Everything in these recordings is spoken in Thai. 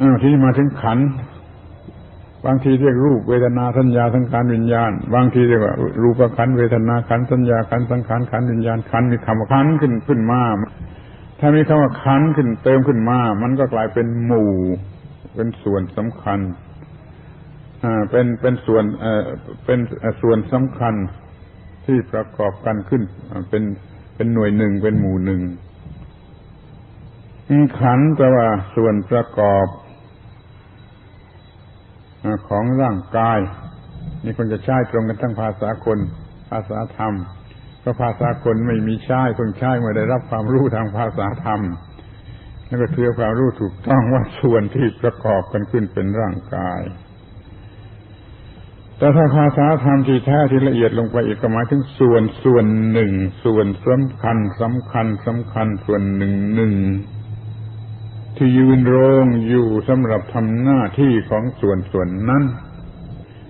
อ้าวที่มาถึงขัน บางทีเรียกรูปเวทนาสัญญาสังขารวิญญาณ บางทีเรียกว่า รูปขันเวทนาขันสัญญาขันสังขารขันวิญญาณขันมีคำว่าขันขึ้นขึ้นมา ถ้ามีคำว่าขันขึ้นเติมขึ้นมา มันก็กลายเป็นหมู่ เป็นส่วนสำคัญอ่าเป็นเป็นส่วนเอ่อเป็นเอ่อส่วนสำคัญที่ประกอบกันขึ้นอ่าเป็นเป็นหน่วยหนึ่งเป็นหมู่หนึ่งขันแปลว่าส่วนประกอบ ของร่างกาย นี่คนจะใช้ตรงกันทั้งภาษาคน ภาษาธรรมเพราะภาษาคนไม่มีใช้คนใช้เมื่อได้รับความรู้ทางภาษาธรรมแล้วก็เทือความรู้ถูกต้องว่าส่วนที่ประกอบกันขึ้นเป็นร่างกาย แต่ถ้าภาษาธรรมที่แท้ที่ละเอียดลงไปอีกก็หมายถึงส่วนส่วนหนึ่ง ส่วนสำคัญสำคัญสำคัญส่วนหนึ่งหนึ่ง ที่ยืนโรงอยู่สำหรับทำหน้าที่ของส่วนส่วนนั้น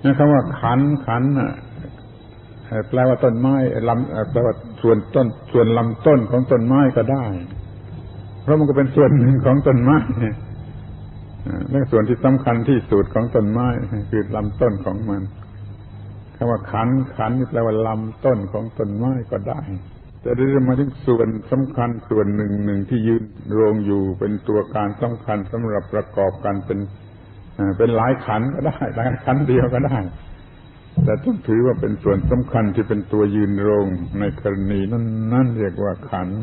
นะคำว่าขันขันน่ะแปลว่าต้นไม้ลำแปลว่าส่วนต้น ส่วนลำต้นของต้นไม้ก็ได้ เพราะมันก็เป็นส่วนหนึ่งของต้นไม้และส่วนที่สำคัญที่สุดของต้นไม้คือลำต้นของมันคำว่าขันขันนี่แปลว่าลำต้นของต้นไม้ก็ได้ จะได้มาถึงส่วนสำคัญส่วนหนึ่งหนึ่งที่ยืนโรงอยู่เป็นตัวการสำคัญสำหรับประกอบกันเป็นเป็นหลายขันก็ได้หลายขันเดียวก็ได้ แต่ต้องถือว่าเป็นส่วนสำคัญที่เป็นตัวยืนโรงในกรณีนั้นนั่นเรียกว่าขันธ์